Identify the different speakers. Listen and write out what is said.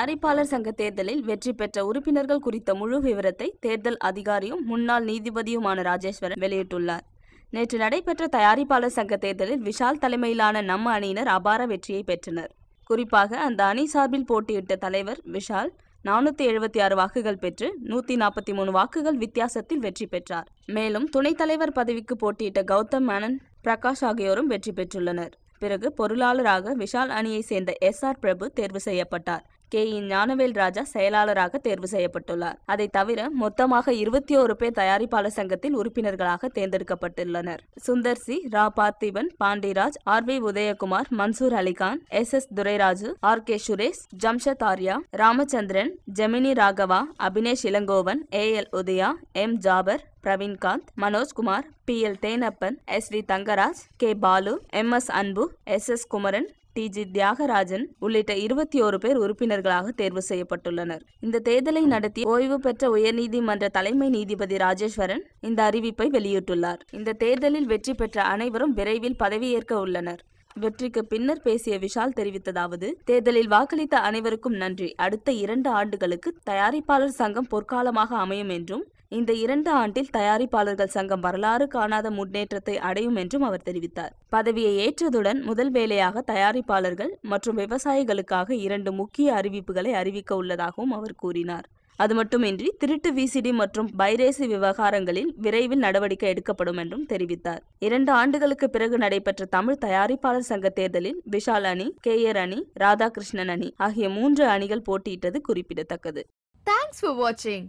Speaker 1: தயாரிப்பாளர் சங்க தேர்தலில் வெற்றி பெற்ற உறுப்பினர்கள் குறித்த முழு விவரத்தை தேர்தல் அதிகாரியும் முன்னாள் நீதிபதியுமான ராஜேஸ்வரன் வெளியிட்டுள்ளார். நேற்று நடைபெற்ற தயாரிப்பாளர் சங்க தேர்தலில் விஷால் தலைமையிலான நம்ம அணியினர் அபார வெற்றியை பெற்றனர். குறிப்பாக அந்த அணி சார்பில் போட்டியிட்ட தலைவர் விஷால் நானூற்றி எழுபத்தி ஆறு வாக்குகள் பெற்று நூற்றி நாற்பத்தி மூணு வாக்குகள் வித்தியாசத்தில் வெற்றி பெற்றார். மேலும் துணைத் தலைவர் பதவிக்கு போட்டியிட்ட கௌதம் மேனன் பிரகாஷ் ஆகியோரும் வெற்றி பெற்றுள்ளனர். பிறகு பொருளாளராக விஷால் அணியை சேர்ந்த எஸ் ஆர் பிரபு தேர்வு செய்யப்பட்டார். கே இ ஞானவேல் ராஜா செயலாளராக தேர்வு செய்யப்பட்டுள்ளார். அதை தவிர மொத்தமாக இருபத்தி ஒரு பேர் தயாரிப்பாளர் சங்கத்தில் உறுப்பினர்களாக தேர்ந்தெடுக்கப்பட்டுள்ளனர். Sundar C raw. Parthiban Pandiraj R. V. Udhayakumar Mansoor Ali Khan S. S. Durairaju R. K. Suresh Jamshad Arya Ramachandran Gemini Raghava Abinesh Elangovan A. L. Udhaya M. Jaffer Praveenkanth Manojkumar P. L. Thenappan S. V. Thangaraj K. Balu M. S. Anbu S. S. Kumaran T. G. Thiyagarajan உள்ளிட்ட இருபத்தி ஓரு பேர் உறுப்பினர்களாக தேர்வு செய்யப்பட்டுள்ளனர். இந்த தேர்தலை நடத்தி ஓய்வு பெற்ற உயர்நீதிமன்ற தலைமை நீதிபதி ராஜேஸ்வரன் இந்த அறிவிப்பை வெளியிட்டுள்ளார். இந்த தேர்தலில் வெற்றி பெற்ற அனைவரும் விரைவில் பதவியேற்க உள்ளனர். வெற்றிக்கு பின்னர் பேசிய விஷால் தெரிவித்ததாவது தேர்தலில் வாக்களித்த அனைவருக்கும் நன்றி. அடுத்த இரண்டு ஆண்டுகளுக்கு தயாரிப்பாளர் சங்கம் பொற்காலமாக அமையும் என்றும் இந்த இரண்டு ஆண்டில் தயாரிப்பாளர்கள் சங்கம் வரலாறு காணாத முன்னேற்றத்தை அடையும் என்றும் அவர் தெரிவித்தார். பதவியை ஏற்றதுடன் முதல் வேலையாக தயாரிப்பாளர்கள் மற்றும் விவசாயிகளுக்காக இரண்டு முக்கிய அறிவிப்புகளை அறிவிக்க உள்ளதாகவும் அவர் கூறினார். அது மட்டுமின்றி திருட்டு விசிடி மற்றும் பைரேசி விவகாரங்களில் விரைவில் நடவடிக்கை எடுக்கப்படும் என்றும் தெரிவித்தார். இரண்டு ஆண்டுகளுக்கு பிறகு நடைபெற்ற தமிழ் தயாரிப்பாளர் சங்க தேர்தலில் விஷால் அணி கேயர் அணி ராதாகிருஷ்ணன் அணி ஆகிய மூன்று அணிகள் போட்டியிட்டது குறிப்பிடத்தக்கது.
Speaker 2: தேங்க்ஸ் ஃபார் வாட்சிங்